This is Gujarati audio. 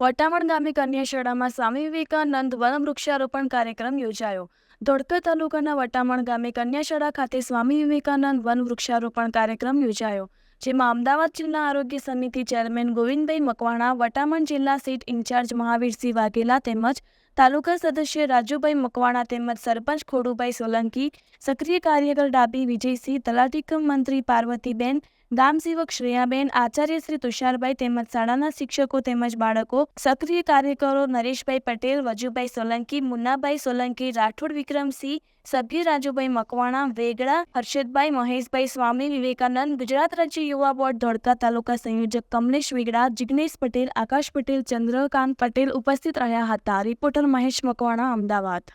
વટામણ ગામે કન્યા શાળામાં સ્વામી વિવેકાનંદ વન વૃક્ષારોપણ કાર્યક્રમ યોજાયો. ધોળકા તાલુકાના વટામણ ગામે કન્યા શાળા ખાતે સ્વામી વિવેકાનંદ વન વૃક્ષારોપણ કાર્યક્રમ યોજાયો, જેમાં અમદાવાદ જિલ્લા આરોગ્ય સમિતિ ચેરમેન ગોવિંદભાઈ મકવાણા, વટામણ જિલ્લા સીટ ઇન્ચાર્જ મહાવીરસિંહ વાઘેલા તેમજ તાલુકા સદસ્ય રાજુભાઈ મકવાણા તેમજ સરપંચ ખોડુભાઈ સોલંકી, સક્રિય કાર્યકર ડાબી વિજયસિંહ તલાટીકમ મંત્રી પાર્વતીબેન, ગામસેવક શ્રેયાબેન, આચાર્ય શ્રી તુષારભાઈ તેમજ શાળાના શિક્ષકો તેમજ બાળકો, સક્રિય કાર્યકરો નરેશભાઈ પટેલ, વજુભાઈ સોલંકી, મુન્નાભાઈ સોલંકી, રાઠોડ વિક્રમસિંહ, સભ્ય રાજુભાઈ મકવાણા, વેગડા, હર્ષદભાઈ મહેશભાઈ સ્વામી, વિવેકાનંદ, ગુજરાત રાજ્ય યુવા બોર્ડ, ધોળકા તાલુકા સંયોજક કમલેશ વેગડા, જિગ્નેશ પટેલ, આકાશ પટેલ, ચંદ્રકાંત પટેલ ઉપસ્થિત રહ્યા હતા. રિપોર્ટર મહેશ મકવાણા અમદાવાદ.